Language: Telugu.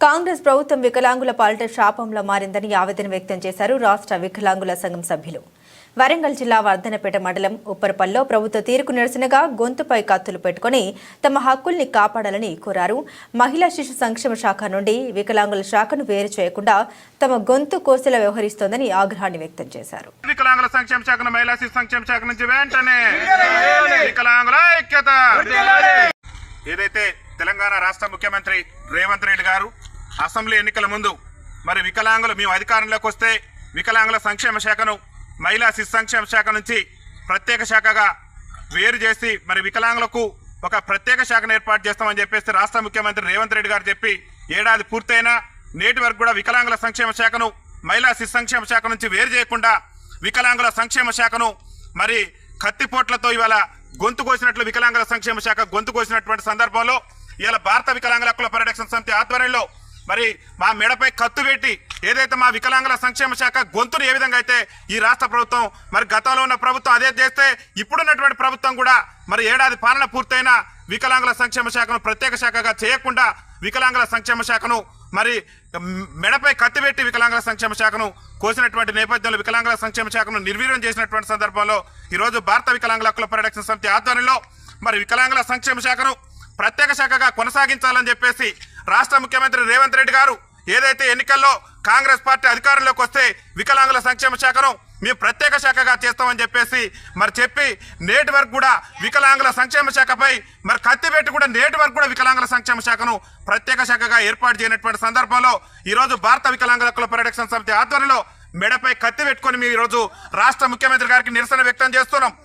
కాంగ్రెస్ ప్రభుత్వం వికలాంగుల పాలిట శాపంలో మారిందని ఆవేదన వ్యక్తం చేశారు రాష్ట్ర వికలాంగుల సంఘం సభ్యులు. వరంగల్ జిల్లా వర్ధనపేట మండలం ఉప్పరపల్లో ప్రభుత్వ తీరుకు నిరసనగా గొంతుపై కత్తులు పెట్టుకుని తమ హక్కుల్ని కాపాడాలని కోరారు. మహిళా శిశు సంక్షేమ శాఖ నుండి వికలాంగుల శాఖను వేరు చేయకుండా తమ గొంతు కోసలా వ్యవహరిస్తోందని ఆగ్రహాన్ని వ్యక్తం చేశారు. వికలాంగుల సంక్షేమ శాఖను మహిళా శిశు సంక్షేమ శాఖ నుంచి వెంటనే వికలాంగుల ఐక్యత! ఏదైతే తెలంగాణ రాష్ట్ర ముఖ్యమంత్రి రేవంత్ రెడ్డి గారు. అసెంబ్లీ ఎన్నికల ముందు మరి వికలాంగులు మేము అధికారంలోకి వస్తే వికలాంగుల సంక్షేమ శాఖను మహిళా శిశు సంక్షేమ శాఖ నుంచి ప్రత్యేక శాఖగా వేరు చేసి మరి వికలాంగులకు ఒక ప్రత్యేక శాఖను ఏర్పాటు చేస్తామని చెప్పేసి రాష్ట్ర ముఖ్యమంత్రి రేవంత్ రెడ్డి గారు చెప్పి ఏడాది పూర్తయినా నేటి వరకు కూడా వికలాంగుల సంక్షేమ శాఖను మహిళా శిశు సంక్షేమ శాఖ నుంచి వేరు చేయకుండా వికలాంగుల సంక్షేమ శాఖను మరి కత్తిపోట్లతో ఇవాళ గొంతు కోసినట్లు వికలాంగుల సంక్షేమ శాఖ గొంతు కోసినటువంటి సందర్భంలో ఇలా భారత వికలాంగుల హక్కుల పరిరక్షణ సమితి ఆధ్వర్యంలో మరి మా మెడపై కత్తు పెట్టి ఏదైతే మా వికలాంగుల సంక్షేమ శాఖ గొంతును ఏ విధంగా అయితే ఈ రాష్ట్ర ప్రభుత్వం మరి గతంలో ఉన్న ప్రభుత్వం అదే చేస్తే ఇప్పుడున్నటువంటి ప్రభుత్వం కూడా మరి ఏడాది పాలన పూర్తయిన వికలాంగుల సంక్షేమ శాఖను ప్రత్యేక శాఖగా చేయకుండా వికలాంగుల సంక్షేమ శాఖను మరి మెడపై కత్తి పెట్టి వికలాంగుల సంక్షేమ శాఖను కోసినటువంటి నేపథ్యంలో వికలాంగుల సంక్షేమ శాఖను నిర్వీర్యం చేసినటువంటి సందర్భంలో ఈరోజు భారత వికలాంగుల హక్కుల పరిరక్షణ సమితి ఆధ్వర్యంలో మరి వికలాంగుల సంక్షేమ శాఖను ప్రత్యేక శాఖగా కొనసాగించాలని చెప్పేసి రాష్ట్ర ముఖ్యమంత్రి రేవంత్ రెడ్డి గారు ఏదైతే ఎన్నికల్లో కాంగ్రెస్ పార్టీ అధికారంలోకి వస్తే వికలాంగుల సంక్షేమ శాఖను మేము ప్రత్యేక శాఖగా చేస్తామని చెప్పేసి మరి చెప్పి నేటి వరకు కూడా వికలాంగుల సంక్షేమ శాఖపై మరి కత్తి పెట్టి కూడా నేటి వరకు కూడా వికలాంగుల సంక్షేమ శాఖను ప్రత్యేక శాఖగా ఏర్పాటు చేయనటువంటి సందర్భంలో ఈరోజు భారత వికలాంగుల కుల పరిరక్షణ సమితి ఆధ్వర్యంలో మెడపై కత్తి పెట్టుకొని మేము ఈరోజు రాష్ట్ర ముఖ్యమంత్రి గారికి నిరసన వ్యక్తం చేస్తున్నాం.